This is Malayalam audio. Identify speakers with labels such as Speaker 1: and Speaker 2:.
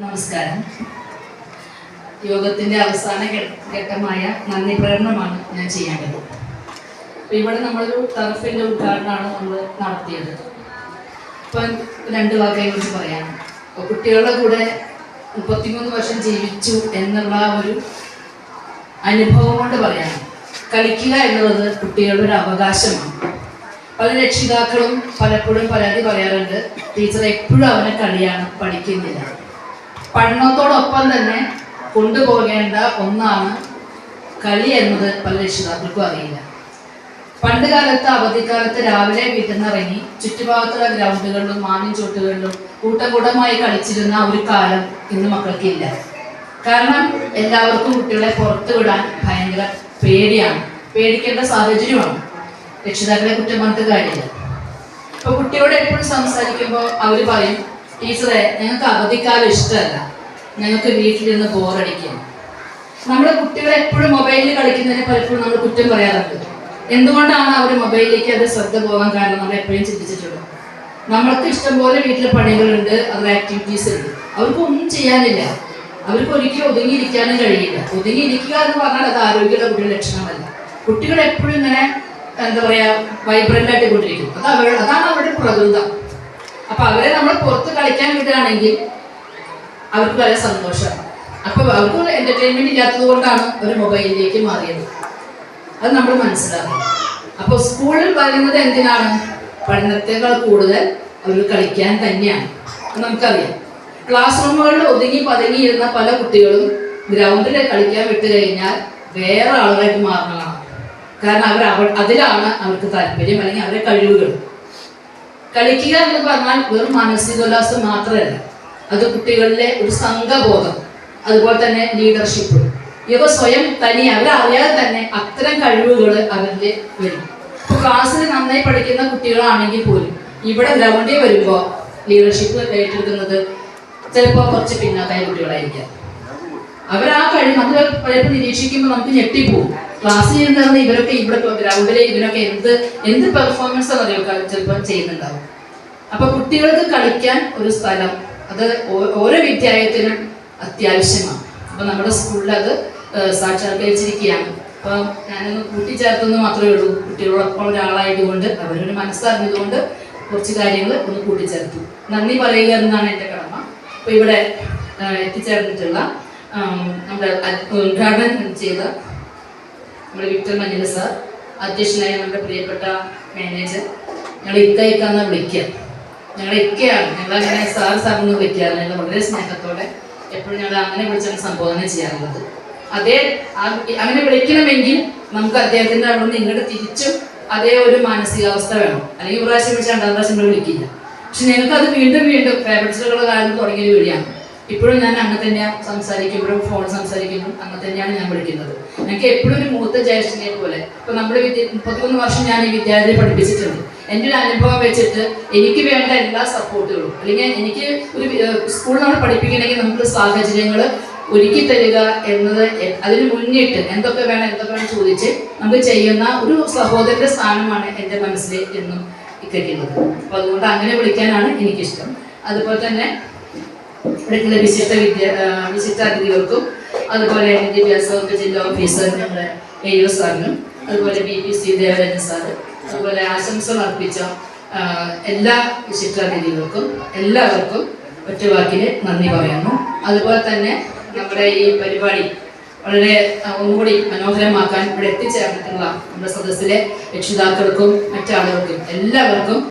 Speaker 1: നമസ്കാരം. യോഗത്തിന്റെ അവസാന ഘട്ടമായ നന്ദി പ്രകടനമാണ് ഞാൻ ചെയ്യേണ്ടത്. അപ്പൊ ഇവിടെ നമ്മളൊരു ടർഫിന്റെ ഉദ്ഘാടനമാണ് നമ്മൾ നടത്തിയത്. ഇപ്പം രണ്ട് വാക്കിനെ കുറിച്ച് പറയാം. അപ്പൊ കുട്ടികളുടെ കൂടെ മുപ്പത്തിമൂന്ന് വർഷം ജീവിച്ചു എന്നുള്ള ഒരു അനുഭവം കൊണ്ട് പറയാം. കളിക്കുക എന്നുള്ളത് കുട്ടികളുടെ ഒരു അവകാശമാണ്. പല രക്ഷിതാക്കളും പലപ്പോഴും പരാതി പറയാറുണ്ട് ടീച്ചർ എപ്പോഴും അവനെ കളിയാണ് പഠിക്കുന്നില്ല. പഠനത്തോടൊപ്പം തന്നെ കൊണ്ടുപോകേണ്ട ഒന്നാണ് കളി എന്നത് പല രക്ഷിതാക്കൾക്കും അറിയില്ല. പണ്ട് കാലത്ത് അവധിക്കാലത്ത് രാവിലെ വീട്ടിൽ നിന്നിറങ്ങി ചുറ്റുഭാഗത്തുള്ള ഗ്രൗണ്ടുകളിലും മാനിൻ ചോട്ടുകളിലും കൂട്ടകൂടമായി കളിച്ചിരുന്ന ഒരു കാലം ഇന്ന് മക്കൾക്കില്ല കാരണം എല്ലാവർക്കും കുട്ടികളെ പുറത്തു വിടാൻ ഭയങ്കര പേടിയാണ്. പേടിക്കേണ്ട സാഹചര്യമാണ്. രക്ഷിതാക്കളെ കുറ്റം പറഞ്ഞിട്ട് കാര്യമില്ല. ഇപ്പൊ കുട്ടിയോട് എപ്പോഴും സംസാരിക്കുമ്പോൾ അവർ പറയും ടീച്ചറെ ഞങ്ങൾക്ക് അവധിക്കാലം ഇഷ്ടമല്ല. ഞങ്ങൾക്ക് വീട്ടിലിരുന്ന് ബോറടിക്കും. നമ്മുടെ കുട്ടികൾ എപ്പോഴും മൊബൈലിൽ കളിക്കുന്നതിന് പലപ്പോഴും നമ്മൾ കുറ്റം പറയാറുണ്ട്. എന്തുകൊണ്ടാണ് അവർ മൊബൈലിലേക്ക് അത് ശ്രദ്ധ പോകാൻ കാരണം നമ്മൾ എപ്പോഴും ചിന്തിച്ചിട്ടുള്ളൂ നമ്മൾക്ക് ഇഷ്ടംപോലെ വീട്ടിൽ പണികളുണ്ട് അതിൽ ആക്ടിവിറ്റീസ് ഉണ്ട്. അവർക്ക് ഒന്നും ചെയ്യാനില്ല. അവർക്ക് ഒരിക്കലും ഒതുങ്ങിയിരിക്കാനും കഴിയില്ല. ഒതുങ്ങിയിരിക്കുക എന്ന് പറഞ്ഞാൽ അത് ആരോഗ്യമുള്ള കുട്ടിയുടെ ലക്ഷണമല്ല. കുട്ടികൾ എപ്പോഴും ഇങ്ങനെ എന്താ പറയുക വൈബ്രന്റ് ആയിട്ട് കൊണ്ടിരിക്കും. അത് അവർ അതാണ് അവരുടെ പ്രകൃതം. അപ്പൊ അവരെ നമ്മൾ പുറത്ത് കളിക്കാൻ വിടുകയാണെങ്കിൽ അവർക്ക് വളരെ സന്തോഷമാണ് അപ്പൊ അവർക്ക് എന്റർടൈൻമെന്റ് ഇല്ലാത്തത് കൊണ്ടാണ് ഒരു മൊബൈലിലേക്ക് മാറിയത്. അത് നമ്മൾ മനസ്സിലാക്കണം. അപ്പൊ സ്കൂളിൽ വരുന്നത് എന്തിനാണ്? പഠനത്തെക്കാൾ കൂടുതൽ അവർ കളിക്കാൻ തന്നെയാണ്. നമുക്കറിയാം. ക്ലാസ് റൂമുകളിൽ ഒതുങ്ങി പതുങ്ങിയിരുന്ന പല കുട്ടികളും ഗ്രൗണ്ടിൽ കളിക്കാൻ വിട്ടു കഴിഞ്ഞാൽ വേറെ ആളുകളായിട്ട് മാറുന്നതാണ്. കാരണം അവർ അവ- അതിലാണ് അവർക്ക് താല്പര്യം അല്ലെങ്കിൽ അവരുടെ കഴിവുകൾ. കളിക്കുക എന്ന് പറഞ്ഞാൽ വെറും മാനസികോല്ലാസം മാത്രമല്ല. അത് കുട്ടികളിലെ ഒരു സംഘബോധം. അതുപോലെ തന്നെ ലീഡർഷിപ്പ് ഇവ സ്വയം തനി അവരറിയാതെ തന്നെ അത്തരം കഴിവുകൾ അവരിൽ വരും. ഇപ്പൊ ക്ലാസ്സിൽ നന്നായി പഠിക്കുന്ന കുട്ടികളാണെങ്കിൽ പോലും ഇവിടെ ഗ്രൗണ്ടിൽ വരുമ്പോൾ ലീഡർഷിപ്പ് ഏറ്റെടുക്കുന്നത് ചിലപ്പോൾ കുറച്ച് പിന്നാക്കായ കുട്ടികളായിരിക്കാം. അവർ ആ കഴിവ് നമ്മൾ പലപ്പോഴും നിരീക്ഷിക്കുമ്പോൾ നമുക്ക് ഞെട്ടിപ്പോവും. ക്ലാസ്സിൽ ഇരുന്ന് ഇവരൊക്കെ ഇവിടെ ഗ്രൗണ്ടിലെ ഇവരൊക്കെ എന്ത് എന്ത് പെർഫോമൻസ് അറിയോ? ചിലപ്പോൾ ചെയ്യുന്നുണ്ടാവും. അപ്പൊ കുട്ടികൾക്ക് കളിക്കാൻ ഒരു സ്ഥലം അത് ഓരോ വിദ്യാലയത്തിനും അത്യാവശ്യമാണ്. അപ്പൊ നമ്മുടെ സ്കൂളിൽ അത് സാക്ഷാത്കരിച്ചിരിക്കുകയാണ്. അപ്പൊ ഞാനൊന്ന് കൂട്ടിച്ചേർത്തെന്ന് മാത്രമേ ഉള്ളൂ. കുട്ടികളോടൊപ്പം ഒരാളായതുകൊണ്ട് അവരൊരു മനസ്സറിഞ്ഞതുകൊണ്ട് കുറച്ച് കാര്യങ്ങൾ ഒന്ന് കൂട്ടിച്ചേർത്തു. നന്ദി പറയുക എന്നാണ് എന്റെ കടമ. അപ്പൊ ഇവിടെ എത്തിച്ചേർന്നിട്ടുള്ള നമ്മുടെ ഉദ്ഘാടനം ചെയ്ത നമ്മുടെ വിക്ടർ മഞ്ഞൾ സാർ അധ്യക്ഷനായ നമ്മുടെ പ്രിയപ്പെട്ട മാനേജർ ഞങ്ങൾ ഇക്ക ഇക്ക എന്ന് വിളിക്കുക. ഞങ്ങൾ ഇക്കയാണ്. ഞങ്ങൾ അങ്ങനെ സാർ എന്ന് വിളിക്കാറ് ഞങ്ങൾ വളരെ സ്നേഹത്തോടെ എപ്പോഴും ഞങ്ങൾ അങ്ങനെ വിളിച്ചാണ് സംബോധന ചെയ്യാറുള്ളത്. അതേ അങ്ങനെ വിളിക്കണമെങ്കിൽ നമുക്ക് അദ്ദേഹത്തിന്റെ അവിടെ നിന്ന് ഇങ്ങോട്ട് തിരിച്ചും അതേ ഒരു മാനസികാവസ്ഥ വേണം. അല്ലെങ്കിൽ പ്രാവശ്യം വിളിച്ചാൽ രണ്ടാം പ്രാവശ്യം വിളിക്കില്ല. പക്ഷെ ഞങ്ങൾക്ക് അത് വീണ്ടും വീണ്ടും ഫേവറേറ്റ്സുകളുടെ കാര്യം തുടങ്ങിയൊരു വിളിയാണ് ഇപ്പോഴും ഞാൻ അങ്ങനെ തന്നെയാണ് സംസാരിക്കുമ്പോഴും ഫോൺ സംസാരിക്കുമ്പോഴും അങ്ങനെ തന്നെയാണ് ഞാൻ വിളിക്കുന്നത്. എനിക്ക് എപ്പോഴും ഒരു മൂത്ത ജ്യേഷ്ഠനെ പോലെ. ഇപ്പൊ വിദ്യ മുപ്പത്തിമൂന്ന് വർഷം ഞാൻ ഈ വിദ്യാലയത്തിൽ പഠിപ്പിച്ചിട്ടുണ്ട്. എന്റെ ഒരു അനുഭവം വെച്ചിട്ട് എനിക്ക് വേണ്ട എല്ലാ സപ്പോർട്ടുകളും അല്ലെങ്കിൽ എനിക്ക് ഒരു സ്കൂൾ നമ്മൾ പഠിപ്പിക്കണമെങ്കിൽ നമുക്ക് സാഹചര്യങ്ങൾ ഒരുക്കി തരിക എന്നത് അതിന് മുന്നിട്ട് എന്തൊക്കെ വേണം എന്തൊക്കെ വേണം ചോദിച്ച് നമുക്ക് ചെയ്യുന്ന ഒരു സഹോദരന്റെ സ്ഥാനമാണ് എന്റെ മനസ്സിൽ എന്നും ഇരിക്കുന്നത് അപ്പൊ അതുകൊണ്ട് അങ്ങനെ വിളിക്കാനാണ് എനിക്കിഷ്ടം. അതുപോലെ തന്നെ ഇവിടേക്കുള്ള വിശിഷ്ട വിദ്യ വിശിഷ്ട അതിഥികൾക്കും അതുപോലെ വിദ്യാഭ്യാസ വകുപ്പ് ജില്ലാ ഓഫീസർ നമ്മുടെ എ യു സാറിനും അതുപോലെ B P C Devarajan sir അതുപോലെ ആശംസകൾ അർപ്പിച്ച എല്ലാ വിശിഷ്ട അതിഥികൾക്കും എല്ലാവർക്കും ഒറ്റവാക്കിന് നന്ദി പറയുന്നു. അതുപോലെ തന്നെ നമ്മുടെ ഈ പരിപാടി വളരെ ഒന്നുകൂടി മനോഹരമാക്കാൻ ഇവിടെ എത്തിച്ചേർന്നിട്ടുള്ള നമ്മുടെ സദസ്സിലെ രക്ഷിതാക്കൾക്കും മറ്റാളുകൾക്കും എല്ലാവർക്കും